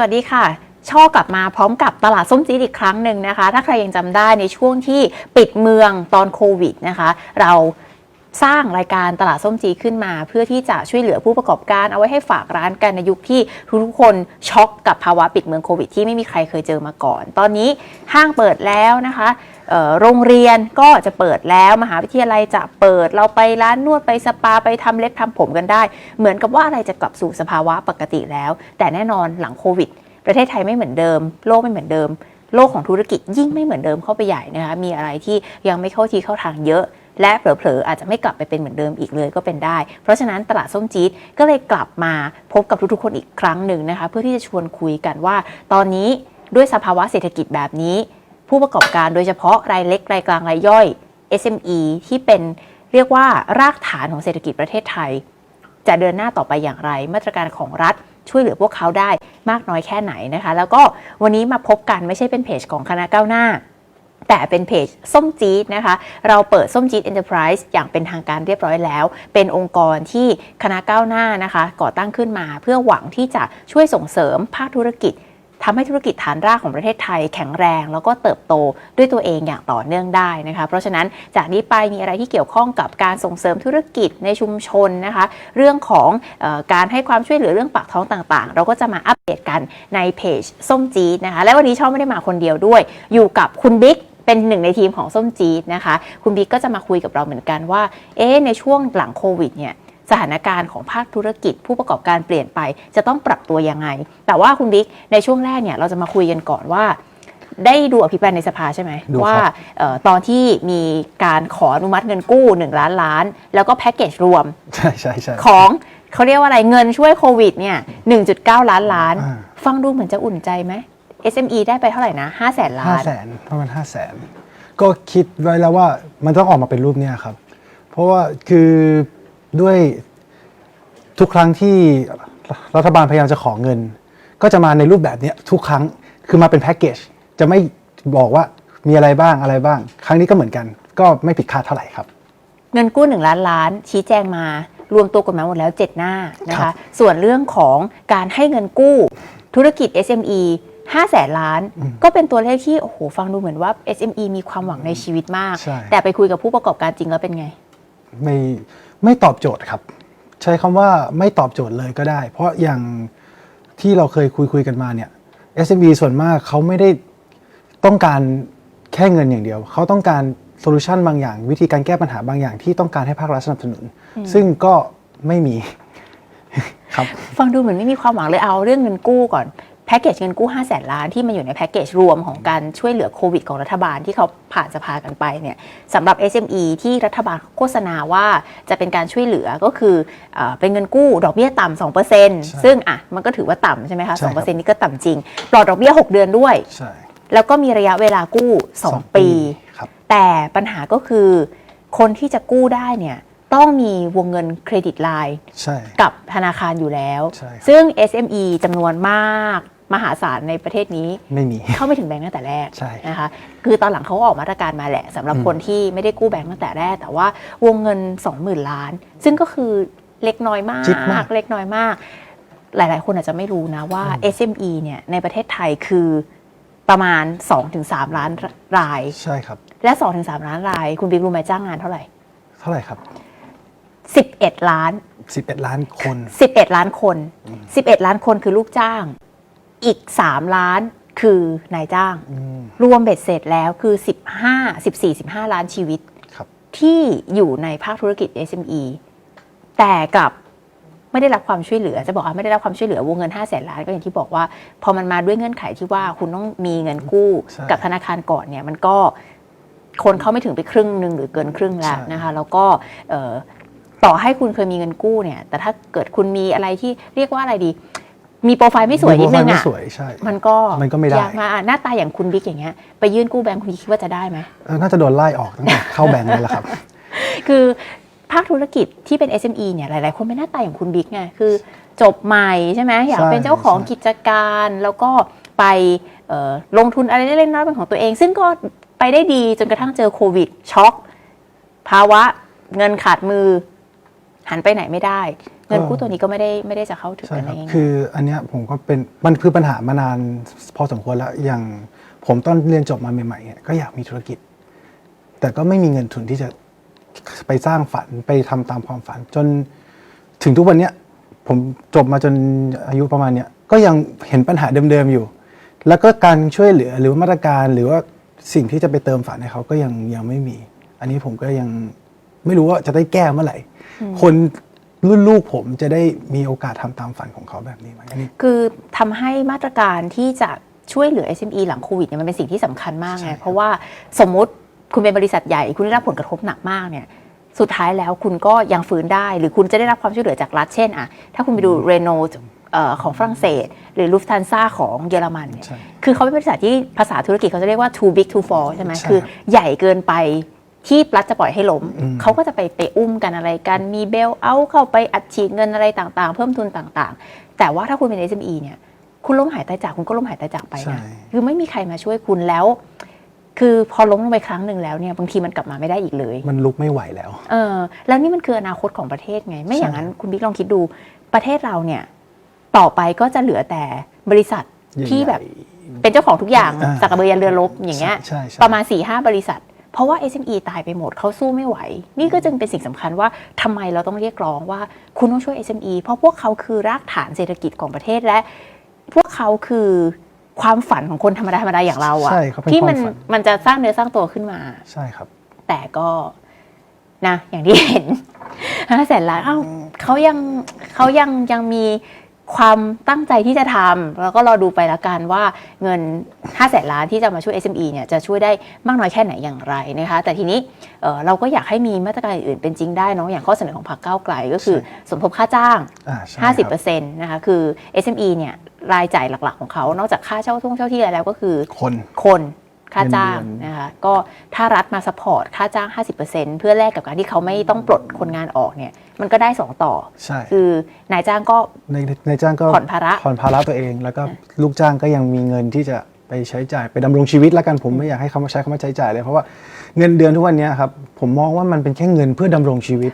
สวัสดีค่ะช่อกลับมาพร้อมกับตลาดส้มจีดอีกครั้งหนึ่งนะคะ ถ้าใครยังจำได้ในช่วงที่ปิดเมืองตอนโควิดนะคะ เราสร้างรายการตลาดส้มจีขึ้นมา เพื่อที่จะช่วยเหลือผู้ประกอบการเอาไว้ให้ฝากร้านกันในยุคที่ทุกคนช็อกกับภาวะปิดเมืองโควิดที่ไม่มีใครเคยเจอมาก่อน ตอนนี้ห้างเปิดแล้วนะคะ โรงเรียนก็จะเปิดแล้วมหาวิทยาลัยจะเปิดเราไปร้านนวดไปสปาไปทำเล็บทำผมกันได้ เหมือนกับว่าอะไรจะกลับสู่สภาวะปกติแล้ว แต่แน่นอนหลังโควิด ประเทศไทยไม่เหมือนเดิม โลกไม่เหมือนเดิม โลกของธุรกิจยิ่งไม่เหมือนเดิมเข้าไปใหญ่นะคะมีอะไรที่ยังไม่เข้าทีเข้าทางเยอะ และเผลอๆอาจจะไม่กลับไปเป็นเหมือนเดิมอีกเลยก็เป็นได้ เพราะฉะนั้นตลาดส้มจี๊ดก็เลยกลับมาพบกับทุกๆคนอีกครั้งหนึ่งนะคะเพื่อที่จะชวนคุยกันว่า ตอนนี้ด้วยสภาวะเศรษฐกิจแบบนี้ ผู้ประกอบการโดยเฉพาะรายเล็กรายกลางรายย่อย SME ที่เป็นเรียกว่ารากฐานของเศรษฐกิจประเทศไทย จะเดินหน้าต่อไปอย่างไร มาตรการของรัฐช่วยเหลือพวกเขาได้มากน้อยแค่ไหนนะคะ แล้วก็วันนี้มาพบกันไม่ใช่เป็นเพจของคณะก้าวหน้า แต่เป็นเพจส้มจี๊ดนะคะ เราเปิดส้มจี๊ด Enterprise อย่างเป็นทางการเรียบร้อยแล้ว เป็นองค์กรที่คณะก้าวหน้านะคะ ก่อตั้งขึ้นมา เพื่อหวังที่จะช่วยส่งเสริมภาคธุรกิจ ทำให้ธุรกิจฐานรากของประเทศไทยแข็งแรง แล้วก็เติบโตด้วยตัวเองอย่างต่อเนื่องได้นะคะ เพราะฉะนั้นจากนี้ไปมีอะไรที่เกี่ยวข้องกับการส่งเสริมธุรกิจในชุมชนนะคะ เรื่องของออการให้ความช่วยเหลือเรื่องปากท้องต่างๆ เราก็จะมาอัปเดตกันในเพจส้มจีนะคะ และวันนี้ช่องไม่ได้มาคนเดียวด้วย อยู่กับคุณบิ๊กเป็นหนึ่งในทีมของส้มจีนะคะ คุณบิ๊กก็จะมาคุยกับเราเหมือนกันว่า เอ๊ในช่วงหลังโควิดเนี่ย สถานการณ์ของภาคธุรกิจ ผู้ประกอบการเปลี่ยนไป จะต้องปรับตัวยังไง แต่ว่าคุณบิ๊กในช่วงแรกเนี่ยเราจะมาคุยกันก่อนว่า ได้ดูอภิปรายในสภาใช่ไหมดูครับว่าเออตอนที่มีการขออนุมัติเงินกู้ 1 ล้านล้าน แล้วก็แพ็กเกจรวมใช่ใช่ใช่ของเขาเรียกว่าอะไรเงินช่วยโควิดเนี่ย 1.9 ล้านล้านอ่าฟังดูเหมือนจะอุ่นใจไหม SME ได้ไปเท่าไหร่นะ5แสนล้าห้านแสนประมาณห้าแสนก็คิดไว้แล้วว่ามันต้องออกมาเป็นรูปเนี้ยครับ เพราะว่าคือ ด้วยทุกครั้งที่รัฐบาลพยายามจะขอเงิน ก็จะมาในรูปแบบเนี้ยทุกครั้งคือมาเป็นแพ็กเกจจะไม่บอกว่ามีอะไรบ้างอะไรบ้าง ครั้งนี้ก็เหมือนกัน ก็ไม่ผิดคาดเท่าไหร่ครับ เงินกู้1ล้านล้าน ชี้แจงมารวมตัวกฎหมายหมดแล้ว 7 หน้านะครัคะบส่วนเรื่องของการให้เงินกู้ธุรกิจ SME 5แสนล้าน ก็เป็นตัวเลขที่โอ้โหฟังดูเหมือนว่า SME มีความหวังในชีวิตมากใช่แต่ไปคุยกับผู้ประกอบการจริงแล้วเป็นไง ไม่ ไม่ตอบโจทย์ครับ ใช้คำว่าไม่ตอบโจทย์เลยก็ได้ เพราะอย่างที่เราเคยคุยคุยกันมาเนี่ย SMB ส่วนมากเขาไม่ได้ต้องการแค่เงินอย่างเดียว เขาต้องการโซลูชันบางอย่าง วิธีการแก้ปัญหาบางอย่างที่ต้องการให้ภาครัฐสนับสนุน ซึ่งก็ไม่มีครับ ฟังดูเหมือนไม่มีความหวังเลยเอาเรื่องเงินกู้ก่อน แพ็กเกจเงินกู้ 5 0 0แสนล้านที่มาอยู่ในแพ็กเกจรวมของการช่วยเหลือโควิดของรัฐบาลที่เขาผ่านสภากันไปเนี่ยสำหรับ SME ที่รัฐบาลโฆษณาว่าจะเป็นการช่วยเหลือก็คือเออเป็นเงินกู้ดอกเบี้ยต่ำ2%ซึ่งอะมันก็ถือว่าต่ำใช่ไหมคะใช่ครับ2%นี่ก็ต่ำจริง ปลอดดอกเบี้ย 6 เดือนด้วยใช่แล้วก็มีระยะเวลากู้สอง2ปีครับแต่ปัญหาก็คือคนที่จะกู้ได้เนี่ยต้องมีวงเงินเครดิตไลน์ใช่กับธนาคารอยู่แล้วใช่ครับซึ่ง SME จำนวนมาก มหาศาลในประเทศนี้ไม่มีเข้าไม่ถึงแบงก์ตั้งแต่แรกใช่นะคะคือตอนหลังเขาก็ออกมาตรการมาแหละสำหรับคนที่ไม่ได้กู้แบงก์ตั้งแต่แรก แต่ว่าวงเงิน 20,000 ล้าน ซึ่งก็คือเล็กน้อยมากจิ๊บมาก เล็กน้อยมาก หลาย ๆ คนอาจจะไม่รู้นะว่า SME เนี่ยในประเทศไทยคือประมาณ 2-3 ล้านราย ใช่ครับ และ 2-3 ล้านราย คุณบิ๊กรู้ไหมจ้างงานเท่าไหร่ เท่าไหร่ครับ 11 ล้าน 11 ล้านคน 11 ล้านคน 11 ล้านคนคือลูกจ้าง อีก 3 ล้านคือนายจ้างอืมรวมเบ็ดเสร็จแล้วคือ 15 14 15 ล้านชีวิตครับที่อยู่ในภาคธุรกิจ SME แต่กลับไม่ได้รับความช่วยเหลือ จะบอกว่าไม่ได้รับความช่วยเหลือวงเงิน5 0 0แสนล้านก็อย่างที่บอกว่า พอมันมาด้วยเงื่อนไขที่ว่าคุณต้องมีเงินกู้ใช่กับธนาคารก่อนเนี่ยมันก็คนเขาไม่ถึงไปครึ่งหนึ่งหรือเกินครึ่งแล้วใช่นะคะแล้วก็เอ่อต่อให้คุณเคยมีเงินกู้เนี่ย แต่ถ้าเกิดคุณมีอะไรที่เรียกว่าอะไรดี มีโปรไฟล์ไม่สวยนิดนึงไม่อะสวยใช่มันก็มันก็ไม่ได้ยากมากอะหน้าตาอย่างคุณบิ๊กอย่างเงี้ยไปยื่นกู้แบงค์คุณคิดว่าจะได้ไหมเออน่าจะโดนไล่ออกตั้งแต่เข้าแบงค์เลยละครับ คือภาคธุรกิจที่เป็น SME เนี่ยหลาย ๆ คนไม่หน้าตาอย่างคุณบิ๊กไงคือจบใหม่ใช่ไหมอยากใช่เป็นเจ้าของใช่กิจการแล้วก็ไปเอ่อลงทุนอะไรเล็กๆน้อยๆเป็นของตัวเอง ซึ่งก็ไปได้ดีจนกระทั่งเจอโควิดช็อกภาวะเงินขาดมือ หันไปไหนไม่ได้ เงินกู้ตัวนี้ก็ไม่ได้ไม่ได้จะเข้าถึงใช่อะไรครับง่ายๆคืออันเนี้ยผมก็เป็นมันคือปัญหามานานพอสมควรแล้วอย่างผมตอนเรียนจบมาใหม่ๆเนี่ยก็อยากมีธุรกิจ แต่ก็ไม่มีเงินทุนที่จะไปสร้างฝันไปทำตามความฝัน จนถึงทุกวันเนี้ยผมจบมาจนอายุประมาณเนี้ยก็ยังเห็นปัญหาเดิมๆอยู่ แล้วก็การช่วยเหลือหรือว่ามาตรการหรือว่าสิ่งที่จะไปเติมฝันให้เขาก็ยังยังไม่มี อันนี้ผมก็ยังไม่รู้ว่าจะได้แก้เมื่อไหร่ คน รุ่นลูกผมจะได้มีโอกาสทำตามฝันของเขาแบบนี้ไหมอันนี้คือทำให้มาตรการที่จะช่วยเหลือ SME หลังโควิดเนี่ยมันเป็นสิ่งที่สำคัญมากใช่ไงครับเพราะว่าสมมุติคุณเป็นบริษัทใหญ่ คุณได้รับผลกระทบหนักมากเนี่ยสุดท้ายแล้วคุณก็ยังฟื้นได้ หรือคุณจะได้รับความช่วยเหลือจากรัฐเช่นอะถ้าคุณไปดูเรโนของฝรั่งเศส หรือลูฟทันซ่าของเยอรมันเนี่ยใช่คือเขาเป็นบริษัทที่ภาษาธุรกิจเขาจะเรียกว่า too big to fall ใช่ไหมใช่คือครับใหญ่เกินไป ที่รัฐจะปล่อยให้ล้มอืมเขาก็จะไปไปอุ้มกันอะไรกัน มีเบลเอาเข้าไปอัดฉีดเงินอะไรต่างๆ เพิ่มทุนต่างๆ แต่ว่าถ้าคุณเป็น SME เนี่ย คุณล้มหายตายจากคุณก็ล้มหายตายจากไปใช่นะคือไม่มีใครมาช่วยคุณแล้ว คือพอล้มลงไปครั้งหนึ่งแล้วเนี่ยบางทีมันกลับมาไม่ได้อีกเลย มันลุกไม่ไหวแล้ว เออ แล้วนี่มันคืออนาคตของประเทศไง ไม่อย่างนั้นคุณบิ๊กลองคิดดูประเทศเราเนี่ย ต่อไปก็จะเหลือแต่บริษัทที่แบบเป็นเจ้าของทุกอย่างอ่าสักกระเบือยันเรือรบอย่างเงี้ยใช่ใช่ประมาณ4ี่ห้าบริษัท เพราะว่า SME ตายไปหมดเขาสู้ไม่ไหว นี่ก็จึงเป็นสิ่งสำคัญว่าทำไมเราต้องเรียกร้องว่าคุณต้องช่วย SME เพราะพวกเขาคือรากฐานเศรษฐกิจของประเทศและ พวกเขาคือความฝันของคนธรรมดาธรรมดาอย่างเราอะใช่เขาเป็นที่มันความฝันมันจะสร้างเนื้อสร้างตัวขึ้นมา ใช่ครับ แต่ก็นะอย่างที่เห็นห้าแสนล้านเอ้าเขายังเขายังยังมี ความตั้งใจที่จะทำแล้วก็รอดูไปละกันว่าเงิน5้าแสนล้านที่จะมาช่วย SME เนี่ยจะช่วยได้มากน้อยแค่ไหนอย่างไรนะคะแต่ทีนี้เอ่อเราก็อยากให้มีมาตรการอื่นๆเป็นจริงได้เนาะอย่างข้อเสนอของพรรคก้าวไกลก็คือสมทบค่าจ้างอ่าใช่ครับ50%นะคะคือ SME เนี่ยรายจ่ายหลักๆของเขา นอกจากค่าเช่าทุ่งเช่าที่อะไรแล้วก็คือคนคน ค่าจ้างเงินเดือนนะคะก็ถ้ารัฐมาสปอร์ตค่าจ้าง 50%เพื่อแลกกับการที่เขาไม่ต้องปลดคนงานออกเนี่ยมันก็ได้ 2 ต่อ ใช่ คือนายจ้างก็ในในจ้างก็ผ่อนภาระผ่อนภาระตัวเอง แล้วก็ลูกจ้างก็ยังมีเงินที่จะไปใช้จ่ายไปดำรงชีวิตแล้วกันผมไม่อยากให้คำว่าใช้คำว่าใช้จ่ายเลยเพราะว่าเงินเดือนทุกวันเนี้ยครับผมมองว่ามันเป็นแค่เงินเพื่อดำรงชีวิต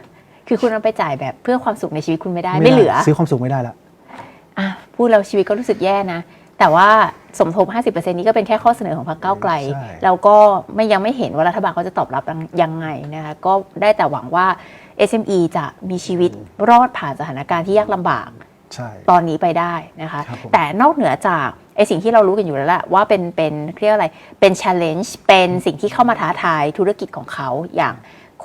คือคุณเอาไปจ่ายแบบเพื่อความสุขในชีวิตคุณไม่ได้ไม่เหลือ ซื้อความสุขไม่ได้ละอะพูดแล้วชีวิตก็รู้สึกแย่นะ แต่ว่าสมทบ 50%นี้ก็เป็นแค่ข้อเสนอของพรรคก้าวไกล ใช่ แล้วก็ไม่ยังไม่เห็นว่ารัฐบาลเขาจะตอบรับยังไงนะคะก็ได้แต่หวังว่า SME จะมีชีวิตรอดผ่านสถานการณ์ที่ยากลำบาก ใช่ ตอนนี้ไปได้นะคะ ครับผมแต่นอกเหนือจากไอสิ่งที่เรารู้กันอยู่แล้วแหละว่าเป็นเป็นเรียกอะไรเป็น challenge เป็นสิ่งที่เข้ามาท้าทายธุรกิจของเขาอย่าง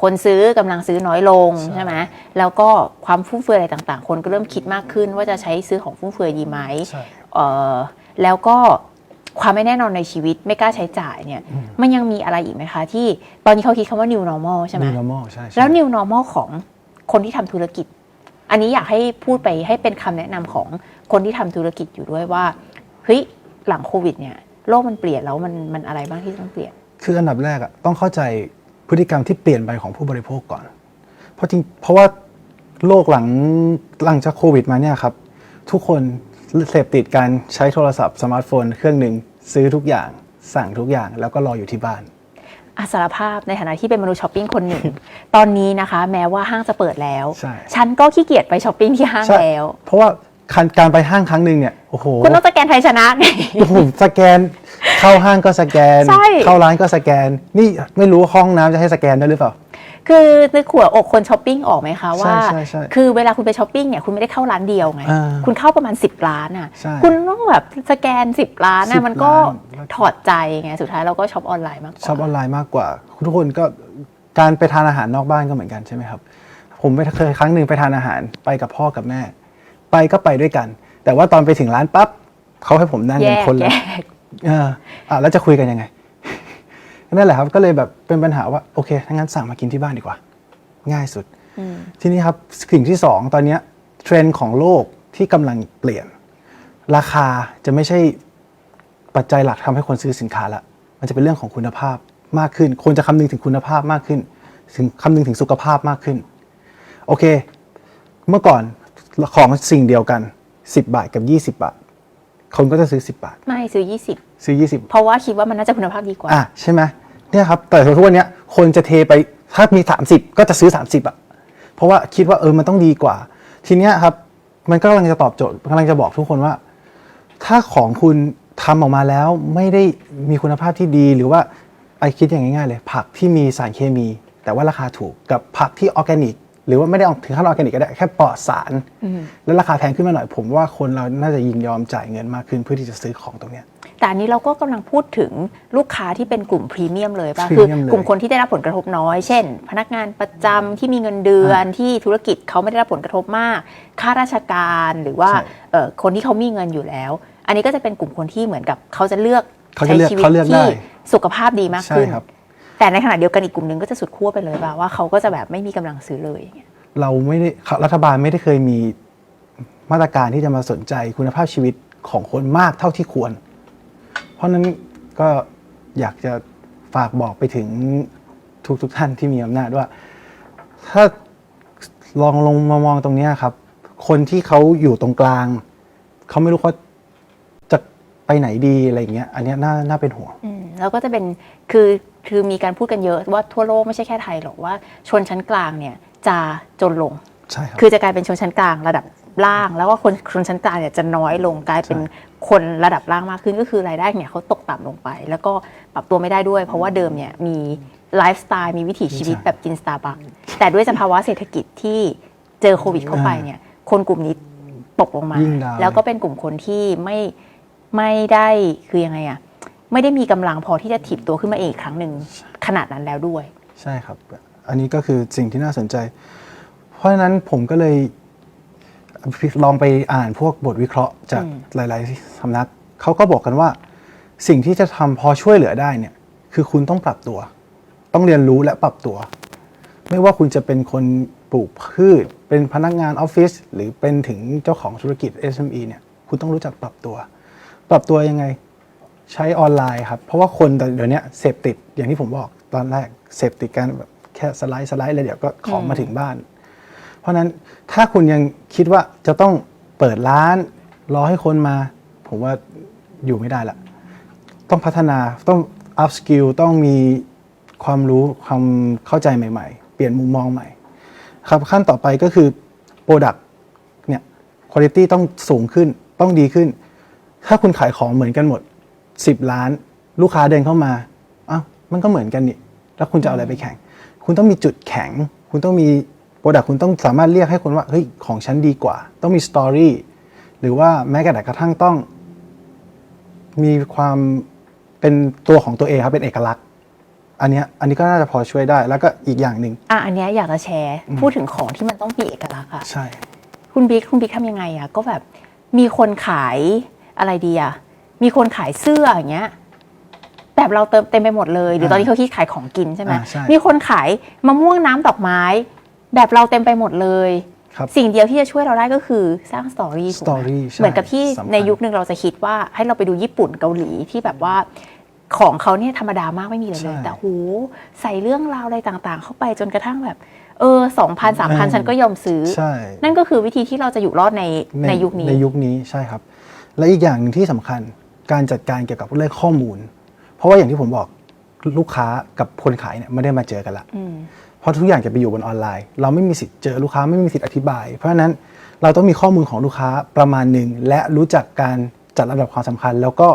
คนซื้อกำลังซื้อน้อยลงใช่ ใช่ไหมแล้วก็ความฟุ่มเฟือยอะไรต่างๆ คนก็เริ่มคิดมากขึ้นว่าจะใช้ซื้อของฟุ่มเฟือยดีไหมใช่ เอ่อ แล้วก็ความไม่แน่นอนในชีวิตไม่กล้าใช้จ่ายเนี่ยมันยังมีอะไรอีกไหมคะ ที่ตอนนี้เขาคิดคำว่า new normal ใช่ไหม New normal ใช่ใช่แล้ว new normal ของคนที่ทำธุรกิจ อันนี้อยากให้พูดไปให้เป็นคำแนะนำของคนที่ทำธุรกิจอยู่ด้วยว่าเฮ้ยหลังโควิดเนี่ยโลกมันเปลี่ยนแล้วมันมันอะไรบ้างที่ต้องเปลี่ยน คืออันดับแรกอะต้องเข้าใจพฤติกรรมที่เปลี่ยนไปของผู้บริโภคก่อน เพราะจริงเพราะว่าโลกหลังหลังจากโควิดมาเนี่ยครับทุกคน เสพติดการใช้โทรศัพท์สมาร์ทโฟนเครื่องหนึ่งซื้อทุกอย่าง สั่งทุกอย่างแล้วก็รออยู่ที่บ้านอาสารภาพในฐานะที่เป็นมนุษย์ช้อปปิ้งคนหนึ่ง ตอนนี้นะคะแม้ว่าห้างจะเปิดแล้วใช่ฉันก็ขี้เกียจไปช้อปปิ้งที่ห้างใช่แล้ว เพราะว่าการการไปห้างครั้งหนึ่งเนี่ยโอ้โหคุณต้องสแกนไทยชนะไงโอ้โหสแกนเข้าห้างก็สแกนใช่เข้าร้านก็สแกน นี่ไม่รู้ว่าห้องน้ำจะให้สแกนได้วยหรือเปล่า คือนึกหัวอกคนช้อปปิ้งออกไหมคะว่า ใช่ใช่ คือเวลาคุณไปช้อปปิ้งเนี่ยคุณไม่ได้เข้าร้านเดียวไง อ่าคุณเข้าประมาณ 10 ร้านอะ ใช่คุณต้องแบบสแกน 10 ร้าน10อะมันก็ร้าน ถอดใจไงสุดท้ายเราก็ช็อปออนไลน์มากกว่า ช็อปออนไลน์มากกว่า ทุกคนก็การไปทานอาหารนอกบ้านก็เหมือนกันใช่ไหมครับ ผมไปเคยครั้งหนึ่งไปทานอาหารไปกับพ่อกับแม่ ไปก็ไปด้วยกัน แต่ว่าตอนไปถึงร้านปั๊บเขาให้ผมนั่งแยกันกคนแยละก เอออะแล้วจะคุยกันยังไง นั่นแหละครับก็เลยแบบเป็นปัญหาว่าโอเคถ้างั้นสั่งมากินที่บ้านดีกว่า ง่ายสุดอืมทีนี้ครับสิ่งที่สองตอนเนี้ยเทรนด์ของโลกที่กำลังเปลี่ยน ราคาจะไม่ใช่ปัจจัยหลักทำให้คนซื้อสินค้าละมันจะเป็นเรื่องของคุณภาพมากขึ้นคนจะคำนึงถึงคุณภาพมากขึ้นถึงคำนึงถึงสุขภาพมากขึ้น โอเค เมื่อก่อนของสิ่งเดียวกัน 10 บาทกับ 20 บาท คนก็จะซื้อ 10 บาท ไม่ซื้อซื้อ20 20 เพราะว่าคิดว่ามันน่าจะคุณภาพดีกว่าอะใช่ไหมเนี่ยครับแต่ทุกวันเนี้ยคนจะเทไปถ้ามี 30 ก็จะซื้อ 30อะเพราะว่าคิดว่าเออมันต้องดีกว่า ทีเนี้ยครับ มันก็กำลังจะตอบโจทย์กำลังจะบอกทุกคนว่า ถ้าของคุณทำออกมาแล้วไม่ได้มีคุณภาพที่ดีหรือว่าไอคิดอย่างง่ายๆเลย ผักที่มีสารเคมี แต่ว่าราคาถูกกับผักที่ออร์แกนิก หรือว่าไม่ได้ถึงขั้นออร์แกนิกก็ได้แค่ปลอดสาร แล้วราคาแพงขึ้นมาหน่อยผมว่าคนเราน่าจะยินยอมจ่ายเงินมากขึ้นเพื่อที่จะซื้อของตรงเนี้ยแต่อันนี้เราก็กำลังพูดถึงลูกค้าที่เป็นกลุ่มพรีเมียมเลยป่ะพรีคือเมียมเลยกลุ่มคนที่ได้รับผลกระทบน้อย เช่น พนักงานประจำที่มีเงินเดือนที่ธุรกิจเขาไม่ได้รับผลกระทบมากข้าราชการหรือว่าใช่เอ่อคนที่เขามีเงินอยู่แล้ว อันนี้ก็จะเป็นกลุ่มคนที่เหมือนกับเขาจะเลือกเขาจะเลือกใช้ชีวิตเขาเลือกได้ที่สุขภาพดีมากใช่ขึ้นครับ แต่ในขณะเดียวกันอีกกลุ่มหนึ่งก็จะสุดขั้วไปเลยป่ะว่าเขาก็จะแบบไม่มีกำลังซื้อเลยอย่างเงี้ยเราไม่ได้รัฐบาลไม่ได้เคยมีมาตรการที่จะมาสนใจคุณภาพชีวิตของคนมากเท่าที่ควร เพราะฉะนั้นก็อยากจะฝากบอกไปถึงทุกทุกๆท่านที่มีอำนาจว่า ถ้าลองลงมามองตรงเนี้ยครับ คนที่เขาอยู่ตรงกลาง เขาไม่รู้เขาจะไปไหนดีอะไรอย่างเงี้ย อันเนี้ยน่าน่าเป็นห่วงอืมแล้วก็จะเป็นคือ คือมีการพูดกันเยอะว่าทั่วโลกไม่ใช่แค่ไทยหรอกว่าชนชั้นกลางเนี่ยจะจนลง ใช่ครับคือจะกลายเป็นชนชั้นกลางระดับล่าง แล้วก็คนชนชั้นกลางเนี่ยจะน้อยลงกลายเป็นใช่คนระดับล่างมากขึ้นก็คือรายได้เนี่ยเขาตกต่ำลงไป แล้วก็ปรับตัวไม่ได้ด้วย เพราะว่าเดิมเนี่ยมีไลฟ์สไตล์มีวิถีชีวิตแบบกินสตาร์บัคแต่ด้วยสภาวะเศรษฐกิจที่เจอโควิดเข้าไปเนี่ยคนกลุ่มนี้ตกลงมายิ่งดาวน์แล้วก็เป็นกลุ่มคนที่ไม่ไม่ได้คือยังไงอะ ไม่ได้มีกำลังพอที่จะถีบตัวขึ้นมาเองอีกครั้งหนึ่งขนาดนั้นแล้วด้วย ใช่ครับ อันนี้ก็คือสิ่งที่น่าสนใจ เพราะฉะนั้นผมก็เลยลองไปอ่านพวกบทวิเคราะห์จากอืมหลาย ๆสำนักเขาก็บอกกันว่า สิ่งที่จะทำพอช่วยเหลือได้เนี่ย คือคุณต้องปรับตัว ต้องเรียนรู้และปรับตัว ไม่ว่าคุณจะเป็นคนปลูกพืช เป็นพนักงานออฟฟิศหรือเป็นถึงเจ้าของธุรกิจ SME เนี่ย คุณต้องรู้จักปรับตัว ปรับตัวยังไง ใช้ออนไลน์ครับ เพราะว่าคนเดี๋ยวนี้เสพติดอย่างที่ผมบอกตอนแรกเสพติดการแบบแค่สไลด์สไลด์แล้วเดี๋ยวก็ของมาถึงบ้าน เพราะฉะนั้นถ้าคุณยังคิดว่าจะต้องเปิดร้านรอให้คนมา ผมว่าอยู่ไม่ได้ละต้องพัฒนาต้อง up skill ต้องมีความรู้ความเข้าใจใหม่ ๆ เปลี่ยนมุมมองใหม่ ครับขั้นต่อไปก็คือ Product เนี่ย Quality ต้องสูงขึ้นต้องดีขึ้น ถ้าคุณขายของเหมือนกันหมด 10 ล้าน ลูกค้าเดินเข้ามาอ้าวมันก็เหมือนกันนี่แล้วคุณจะเอาอะไรไปแข่ง คุณต้องมีจุดแข็ง คุณต้องมีโปรดักคุณต้องสามารถเรียกให้คนว่าเฮ้ยของฉันดีกว่า ต้องมีสตอรี่หรือว่าแม้กระทั่งต้อง มีความเป็นตัวของตัวเองครับเป็นเอกลักษณ์ อันเนี้ยอันนี้ก็น่าจะพอช่วยได้ แล้วก็อีกอย่างหนึ่งอะอันเนี้ยอยากจะแชร์ พูดถึงของที่มันต้องมีเอกลักษณ์อะใช่ คุณบิ๊กคุณบิ๊กทำยังไงอะก็แบบมีคนขายอะไรดีอะ มีคนขายเสื้ออย่างเงี้ยแบบเราเติมเต็มไปหมดเลย หรือตอนนี้เขาคิดขายของกินใช่ไหมอ่าใช่มีคนขายมะม่วงน้ำดอกไม้ แบบเราเต็มไปหมดเลย ครับสิ่งเดียวที่จะช่วยเราได้ก็คือสร้างสตอรี่ถูกไหม story ใช่เหมือนกับที่สำคัญ ในยุคหนึ่งเราจะคิดว่าให้เราไปดูญี่ปุ่นเกาหลีที่แบบว่าของเขาเนี่ยธรรมดามากไม่มีเลยเลย ใช่แต่โหใส่เรื่องราวอะไรต่างๆ เข้าไปจนกระทั่งแบบ เออสองพันสามพันอืมฉันก็ยอมซื้อ ใช่ นั่นก็คือวิธีที่เราจะอยู่รอดในในยุคนี้ ในยุคนี้ใช่ครับ และอีกอย่างหนึ่งที่สำคัญ การจัดการเกี่ยวกับเรื่องข้อมูล เพราะว่าอย่างที่ผมบอกลูกค้ากับคนขายเนี่ยไม่ได้มาเจอกันละอืมเพราะทุกอย่างจะไปอยู่บนออนไลน์ เราไม่มีสิทธิ์เจอลูกค้าไม่มีสิทธิ์อธิบาย เพราะฉะนั้นเราต้องมีข้อมูลของลูกค้าประมาณหนึ่งและรู้จักการจัดลำดับความสำคัญ แล้วก็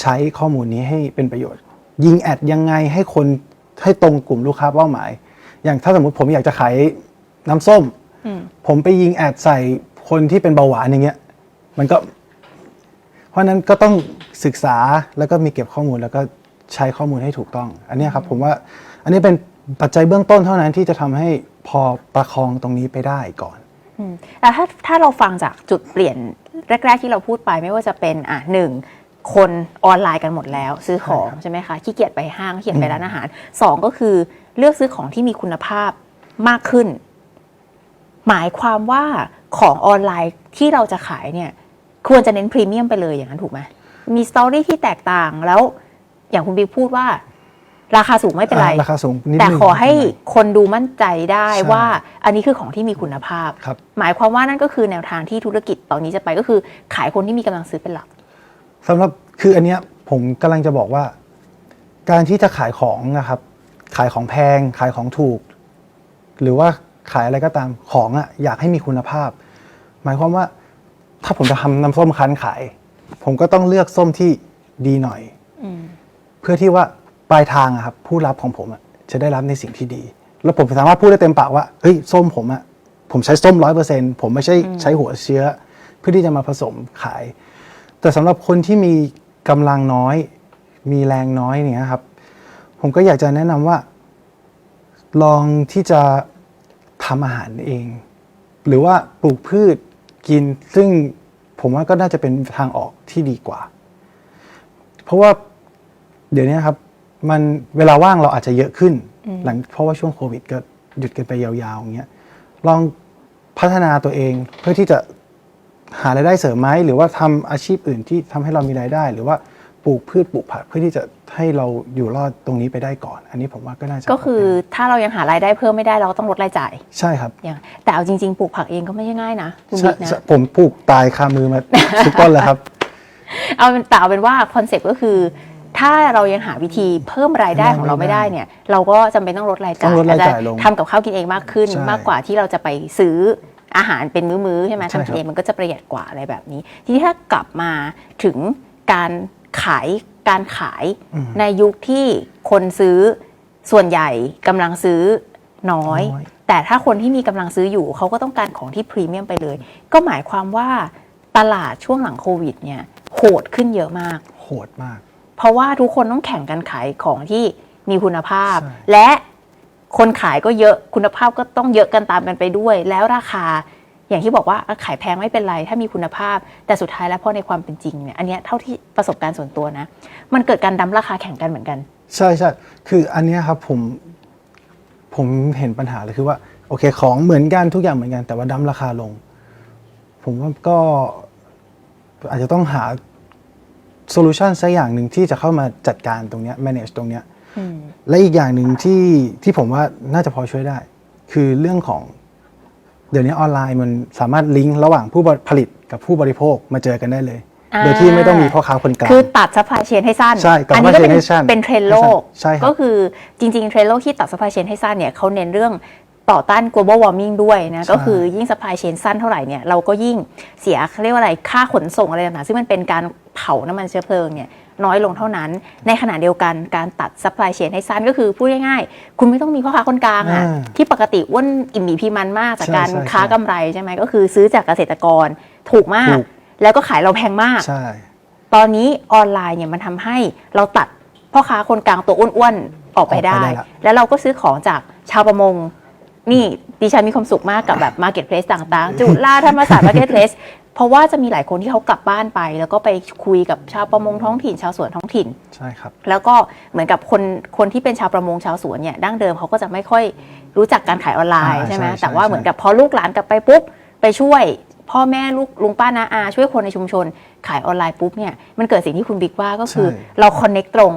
ใช้ข้อมูลนี้ให้เป็นประโยชน์ ยิงแอดยังไงให้คนให้ตรงกลุ่มลูกค้าเป้าหมาย อย่างถ้าสมมติผมอยากจะขายน้ำส้มอืมผมไปยิงแอดใส่คนที่เป็นเบาหวานอย่างเงี้ย มันก็ เพราะฉะนั้นก็ต้องศึกษาแล้วก็มีเก็บข้อมูลแล้วก็ใช้ข้อมูลให้ถูกต้อง อันเนี้ยครับผมว่าอันนี้เป็นปัจจัยเบื้องต้นเท่านั้นที่จะทำให้พอประคองตรงนี้ไปได้ก่อนอืมแต่ถ้าถ้าเราฟังจากจุดเปลี่ยนแรก ๆ ที่เราพูดไปไม่ว่าจะเป็นอะหนึ่งคนออนไลน์กันหมดแล้ว ซื้อของใช่ไหมคะขี้เกียจไปห้างขี้เกียจไปร้านอาหารสองก็คือเลือกซื้อของที่มีคุณภาพมากขึ้น หมายความว่าของออนไลน์ที่เราจะขายเนี่ย ควรจะเน้นพรีเมียมไปเลยอย่างนั้นถูกไหมมีสตอรี่ที่แตกต่างแล้ว อย่างคุณบิ๊กพูดว่า ราคาสูงไม่เป็นไร ราคาสูงนิดนึงแต่ขอให้ไม่เป็นไรคนดูมั่นใจได้ใช่ว่า อันนี้คือของที่มีคุณภาพครับหมายความว่านั่นก็คือแนวทางที่ธุรกิจตอนนี้จะไปก็คือ ขายคนที่มีกำลังซื้อเป็นหลักสำหรับคืออันเนี้ยผมกำลังจะบอกว่า การที่จะขายของนะครับ ขายของแพง ขายของถูก หรือว่าขายอะไรก็ตามของอะอยากให้มีคุณภาพ หมายความว่า ถ้าผมจะทำน้ำส้มคั้นขาย ผมก็ต้องเลือกส้มที่ดีหน่อย อืมเพื่อที่ว่าปลายทางอะครับผู้รับของผมอะจะได้รับในสิ่งที่ดี แล้วผมสามารถพูดได้เต็มปากว่าเฮ้ยส้มผมอะผมใช้ส้มร้อยเปอร์เซ็นผมไม่ใช่ใช้หัวเชื้อ เพื่อที่จะมาผสมขาย แต่สำหรับคนที่มีกำลังน้อย มีแรงน้อยเนี่ยครับ ผมก็อยากจะแนะนำว่า ลองที่จะทำอาหารเอง หรือว่าปลูกพืช กิน ซึ่งผมว่าก็น่าจะเป็นทางออกที่ดีกว่า เพราะว่าเดี๋ยวนี้ครับ มันเวลาว่างเราอาจจะเยอะขึ้น หลังเพราะว่าช่วงโควิด ก็หยุดกันไปยาวๆอย่างเงี้ยลองพัฒนาตัวเองเพื่อที่จะหารายได้เสริมไหมหรือว่าทำอาชีพอื่นที่ทำให้เรามีรายได้ หรือว่าปลูกพืชปลูกผักเพื่อที่จะ ให้เราอยู่รอดตรงนี้ไปได้ก่อน อันนี้ผมว่าก็น่าจะก็คือถ้าเรายังหารายได้เพิ่มไม่ได้เราก็ต้องลดรายจ่าย ใช่ครับอย่างแต่เอาจริง ๆ ปลูกผักเองก็ไม่ใช่ง่ายนะคุณใช่บิ๊กนะใช่ผมปลูกตายคามือมาทุกต้นแล้วครับ เอาเป็นแต่เอาเป็นว่าคอนเซ็ปต์ก็คือ ถ้าเรายังหาวิธีเพิ่มรายได้ของเราไม่ได้เนี่ย เราก็จำเป็นต้องลดรายจ่าต้ยองลดรายจ่ายอจจะลงทำกับข้าวกินเองมากขึ้นใช่มากกว่าที่เราจะไปซื้ออาหารเป็นมื้อๆใช่ไหมใช่ทำกินครับเองมันก็จะประหยัดกว่าอะไรแบบนี้ ทีนี้ถ้ากลับมาถึงการขาย การขายในยุคที่คนซื้อส่วนใหญ่กำลังซื้อน้อยน้อย แต่ถ้าคนที่มีกำลังซื้ออยู่เขาก็ต้องการของที่พรีเมียมไปเลย ก็หมายความว่าตลาดช่วงหลังโควิดเนี่ยโหดขึ้นเยอะมาก โหดมาก เพราะว่าทุกคนต้องแข่งกันขายของที่มีคุณภาพใช่และคนขายก็เยอะคุณภาพก็ต้องเยอะกันตามกันไปด้วย แล้วราคา อย่างที่บอกว่าขายแพงไม่เป็นไร ถ้ามีคุณภาพ แต่สุดท้ายแล้วพอในความเป็นจริงเนี่ยอันเนี้ยเท่าที่ประสบการณ์ส่วนตัวนะ มันเกิดการดั้มราคาแข่งกันเหมือนกัน ใช่ใช่คืออันเนี้ยครับผมผมเห็นปัญหาเลยคือว่าโอเคของเหมือนกันทุกอย่างเหมือนกัน แต่ว่าดั้มราคาลง ผมว่าก็อาจจะต้องหาโซลูชันสักอย่างหนึ่งที่จะเข้ามาจัดการตรงเนี้ย manage ตรงเนี้ยอืมและอีกอย่างหนึ่งที่ที่ผมว่าน่าจะพอช่วยได้ คือเรื่องของ เดี๋ยวนี้ออนไลน์มันสามารถลิงก์ระหว่างผู้ผลิตกับผู้บริโภคมาเจอกันได้เลยอ่าโดยที่ไม่ต้องมีพ่อค้าคนกลาง คือตัดซัพพลายเชนให้สั้น ใช่ตัดอันี้ก็เป็น supply chain ให้สั้นเป็นเทรนด์โลกใช่ครับก็คือจริง ๆ เทรนด์โลกที่ตัดซัพพลายเชนให้สั้นเนี่ยเขาเน้นเรื่องต่อต้าน global warming ด้วยนะใช่ก็คือยิ่งซัพพลายเชนสั้นเท่าไหร่เนี่ยเราก็ยิ่งเสียเขาเรียกว่าอะไรค่าขนส่งอะไรต่างๆซึ่งมันเป็นการเผาน้ำมันเชื้อเพลิงเนี่ย น้อยลงเท่านั้น ในขณะเดียวกันการตัดซัพพลายเชนให้สั้นก็คือพูดง่ายๆ คุณไม่ต้องมีพ่อค้าคนกลางอะอ่าที่ปกติอ้วนอิ่มหมีพีมันมากจากใช่การใช่ค้าใช่กำไรใช่ไหมก็คือซื้อจากเกษตรกรถูกมากถูกแล้วก็ขายเราแพงมากใช่ตอนนี้ออนไลน์เนี่ยมันทำให้เราตัดพ่อค้าคนกลางตัวอ้วนๆออกไปได้ออกไปได้ละแล้วเราก็ซื้อของจากชาวประมงนี่ดิฉันมีความสุขมากกับแบบ Marketplace ต่างๆ จุฬาธรรมศาสตร์ Marketplace เพราะว่าจะมีหลายคนที่เขากลับบ้านไป แล้วก็ไปคุยกับชาวประมงท้องถิ่น ชาวสวนท้องถิ่น ใช่ครับ แล้วก็เหมือนกับคนคนที่เป็นชาวประมงชาวสวนเนี่ยดั้งเดิมเขาก็จะไม่ค่อยรู้จักการขายออนไลน์อ่าใช่ไหมใช่ใช่แต่ว่าใช่ เหมือนกับพอลูกหลานกลับไปปุ๊บไปช่วย พ่อแม่ลูกลุงป้านาอา ช่วยคนในชุมชนขายออนไลน์ปุ๊บเนี่ยมันเกิดสิ่งที่คุณบิ๊กว่าก็คือ ใช่ เราคอนเน็กตรง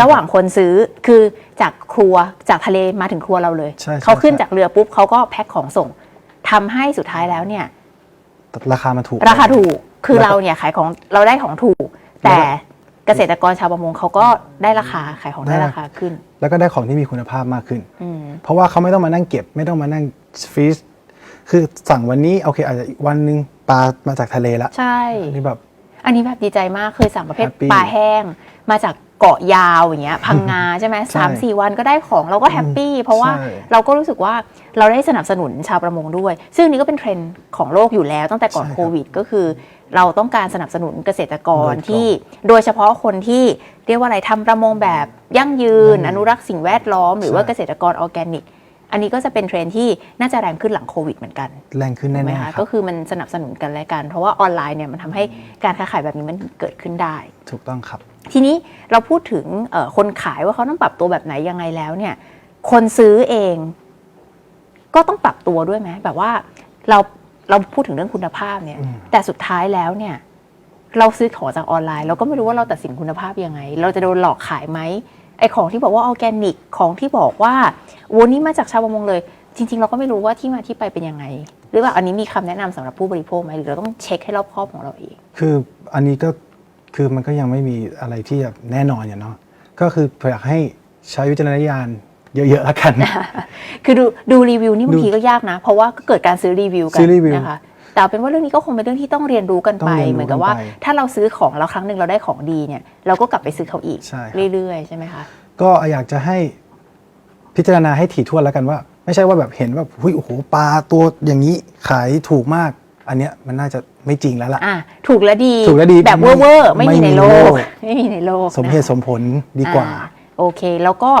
ระหว่างคนซื้อคือจากครัวจากทะเลมาถึงครัวเราเลย ใช่ใช่เขาขึ้นใช่ จากเรือปุ๊บเขาก็แพ็คของส่งทำให้สุดท้ายแล้วเนี่ย ราคามันถูก ราคาถูกคือแล้วก็เราเนี่ยขายของเราได้ของถูก แต่เกษตรกรชาวประมงเขาก็ได้ราคาขายของได้ได้ราคาขึ้น แล้วก็ได้ของที่มีคุณภาพมากขึ้นอืมเพราะว่าเขาไม่ต้องมานั่งเก็บ ไม่ต้องมานั่งฟรีซคือสั่งวันนี้โอเคอาจจะอีกวันหนึงปลามาจากทะเลละใช่อันนี้แบบ อันนี้แบบดีใจมากเคยสั่งประเภท Happy ปลาแห้ง มาจากเกาะยาวอย่างเงี้ยพังงาใช่ไหมใช่สามสี่วันก็ได้ของเราก็แฮปปี้เพราะว่าใช่เราก็รู้สึกว่าเราได้สนับสนุนชาวประมงด้วย ซึ่งอันนี้ก็เป็นเทรนด์ของโลกอยู่แล้วตั้งแต่ก่อนใช่ครับโควิด ก็คือ เราต้องการสนับสนุนเกษตรกรโดยตรงที่ โดยเฉพาะคนที่เรียกว่าอะไรทำประมงแบบยั่งยืนยั่งยืนอนุรักษ์สิ่งแวดล้อม หรือว่าใช่เกษตรกรออร์แกนิก อันนี้ก็จะเป็นเทรนด์ที่น่าจะแรงขึ้นหลังโควิดเหมือนกันแรงขึ้นถูกไหมแน่ๆคะครัก็บคือมันสนับสนุนกันและกัน เพราะว่าออนไลน์เนี่ยมันทำให้การค้าขายแบบนี้มันเกิดขึ้นได้ ถูกต้องครับ ทีนี้เราพูดถึงเอ่อคนขายว่าเขาต้องปรับตัวแบบไหนยังไงแล้วเนี่ยคนซื้อเองก็ต้องปรับตัวด้วยไหมแบบว่าเราเราพูดถึงเรื่องคุณภาพเนี่ยอืมแต่สุดท้ายแล้วเนี่ย เราซื้อของจากออนไลน์ เราก็ไม่รู้ว่าเราตัดสินคุณภาพยังไง เราจะโดนหลอกขายไหม ไอของที่บอกว่าออร์แกนิกของที่บอกว่าโอ้นี่มาจากชาวประมงเลย จริง ๆ เราก็ไม่รู้ว่าที่มาที่ไปเป็นยังไง หรือว่าอันนี้มีคำแนะนำสำหรับผู้บริโภคไหมหรือเราต้องเช็คให้รอบคอบของเราเอง คืออันนี้ก็คือมันก็ยังไม่มีอะไรที่แบบแน่นอนอย่างเนาะก็คืออยากให้ใช้วิจารณญาณเยอะๆแล้วกัน คือดูดูรีวิวนี่บางดูทีก็ยากนะ เพราะว่าก็เกิดการซื้อรีวิวกัซื้อรีวิวนะคะ แต่เอาเป็นว่าเรื่องนี้ก็คงเป็นเรื่องที่ต้องเรียนรู้กันต้ไปองเรียนรู้เหมือนกับว่า กันไปถ้าเราซื้อของแล้วครั้งหนึ่งเราได้ของดีเนี่ยเราก็กลับไปซื้อเขาอีก ใช่ครับ เรื่อยๆ ใช่ไหมคะก็อยากจะให้พิจารณาให้ถี่ถ้วนแล้วกันว่า ไม่ใช่ว่าแบบเห็นว่าหุยโอ้โหปลาตัวอย่างนี้ขายถูกมาก อันเนี้ยมันน่าจะไม่จริงแล้วล่ะ อะถูกและดีถูกและดีแบบเวอร์เวอร์ไม่ไม่มีมีในโลโลก ก ไม่มีในโลกสมเหตุนะคะสมผลดีกว่า อ่โอเค แล้วก็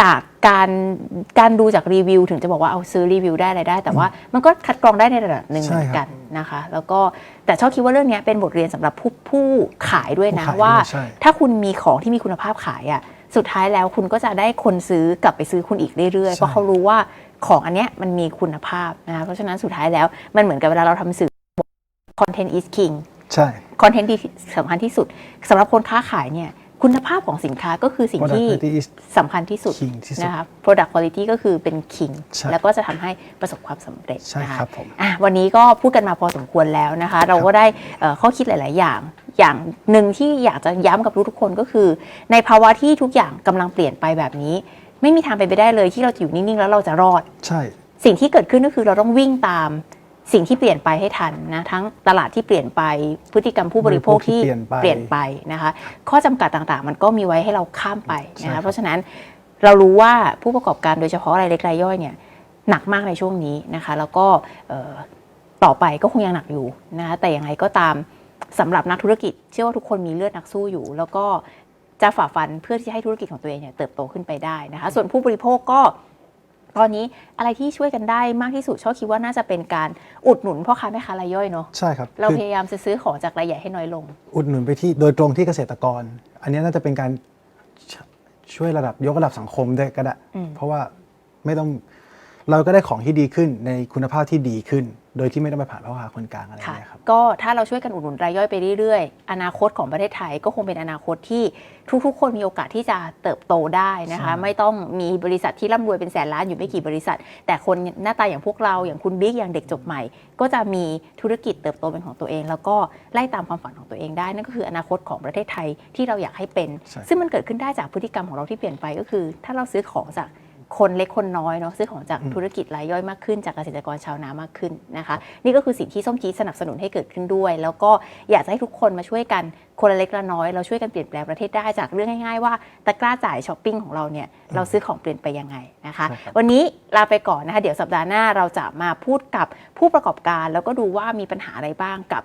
จาก การการดูจากรีวิวถึงจะบอกว่าเอาซื้อรีวิวได้อะไรได้ แต่ว่ามันก็คัดกรองได้ในระดับหนึ่งใช่เหมือนครับกันนะคะ แล้วก็แต่ชอบคิดว่าเรื่องนี้เป็นบทเรียนสำหรับผู้ผู้ขายด้วยนะผู้ขายว่าด้วยใช่ถ้าคุณมีของที่มีคุณภาพขายอะสุดท้ายแล้วคุณก็จะได้คนซื้อกลับไปซื้อคุณอีกเรื่อยๆเพราะเขารู้ว่าของอันเนี้ยมันมีคุณภาพนะคะเพราะฉะนั้นสุดท้ายแล้วมันเหมือนกับเวลาเราทำสื่อ content is king ใช่คอนเทนต์ดีสำคัญที่สุดสำหรับคนค้าขายเนี่ย คุณภาพของสินค้าก็คือสิ่ง Product ที่ quality is สำคัญที่สุด king ที่สุดนะคะ product quality ก็คือเป็น king ใช่แล้วก็จะทำให้ประสบความสำเร็จใช่นะคะครับผมอะวันนี้ก็พูดกันมาพอสมควรแล้วนะคะ เราก็ได้เอ่อข้อคิดหลาย ๆ อย่าง อย่างหนึ่งที่อยากจะย้ำกับทุกๆคนก็คือ ในภาวะที่ทุกอย่างกำลังเปลี่ยนไปแบบนี้ ไม่มีทางเป็นไปได้เลยที่เราจะอยู่นิ่ง ๆ แล้วเราจะรอด ใช่ สิ่งที่เกิดขึ้นก็คือเราต้องวิ่งตาม สิ่งที่เปลี่ยนไปให้ทันนะทั้งตลาดที่เปลี่ยนไปพฤติกรรมผู้บริโภคที่เปลี่ยนไปเปลี่ยนไปนะคะ ข้อจำกัดต่างๆ มันก็มีไว้ให้เราข้ามไปนะใช่ครัคะบเพราะฉะนั้นเรารู้ว่าผู้ประกอบการโดยเฉพาะรายเล็กรายย่อยเนี่ยหนักมากในช่วงนี้นะคะ แล้วก็เอ่อต่อไปก็คงยังหนักอยู่นะคะแต่ยังไงก็ตามสำหรับนักธุรกิจ เชื่อว่าทุกคนมีเลือดนักสู้อยู่ แล้วก็จะฝ่าฟันเพื่อที่จะให้ธุรกิจของตัวเองเนี่ยเติบโตขึ้นไปได้นะคะ ส่วนผู้บริโภคก็ ตอนนี้อะไรที่ช่วยกันได้มากที่สุดชอบคิดว่าน่าจะเป็นการอุดหนุนพ่อค้าแม่ค้ารายย่อยเนาะใช่ครับเราคือพยายามจะซื้อของจากรายใหญ่ให้น้อยลง อุดหนุนไปที่โดยตรงที่เกษตรกร อันนี้น่าจะเป็นการชช่วยระดับยกระดับสังคมได้ก็ได้อืมเพราะว่าไม่ต้องเราก็ได้ของที่ดีขึ้นในคุณภาพที่ดีขึ้น โดยที่ไม่ต้องไปผ่านพ่อค้าคนกลางอะไรอย่างค่ะเงี้ยครับ ก็ถ้าเราช่วยกันอุดหนุนรายย่อยไปเรื่อยๆ อนาคตของประเทศไทยก็คงเป็นอนาคตที่ทุกๆ คนมีโอกาสที่จะเติบโตได้นะคะใช่ไม่ต้องมีบริษัทที่ร่ำรวยเป็นแสนล้านอยู่ไม่กี่บริษัท แต่คนหน้าตาอย่างพวกเราอย่างคุณบิ๊กอย่างเด็กจบใหม่ ก็จะมีธุรกิจเติบโตเป็นของตัวเอง แล้วก็ไล่ตามความฝันของตัวเองได้นั่นก็คืออนาคตของประเทศไทยที่เราอยากให้เป็นใช่ซึ่งมันเกิดขึ้นได้จากพฤติกรรมของเราที่เปลี่ยนไปก็คือ ถ้าเราซื้อของจาก คนเล็กคนน้อยเนาะซื้อของจากธุรกิจรายย่อยมากขึ้นจากเกษตรกรชาวนามากขึ้นนะคะ นี่ก็คือสิ่งที่ส้มจี๊ดสนับสนุนให้เกิดขึ้นด้วย แล้วก็อยากจะให้ทุกคนมาช่วยกันคนละเล็กละน้อย เราช่วยกันเปลี่ยนแปลงประเทศได้จากเรื่องง่ายๆว่าตะกร้าจ่ายช้อปปิ้งของเราเนี่ยเราซื้อของเปลี่ยนไปยังไงนะคะใช่ครับวันนี้ลาไปก่อนนะคะ เดี๋ยวสัปดาห์หน้าเราจะมาพูดกับผู้ประกอบการ แล้วก็ดูว่ามีปัญหาอะไรบ้างกับ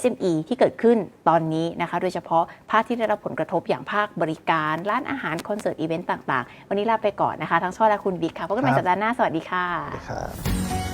SME ที่เกิดขึ้นตอนนี้นะคะ โดยเฉพาะภาคที่ได้รับผลกระทบอย่างภาคบริการ ร้านอาหาร คอนเสิร์ต อีเวนต์ต่าง ๆ วันนี้ลาไปก่อนนะคะ ทั้งช่อและคุณบิ๊กค่ะพบกันใหม่ครับสัปดาห์หน้า สวัสดีค่ะครับ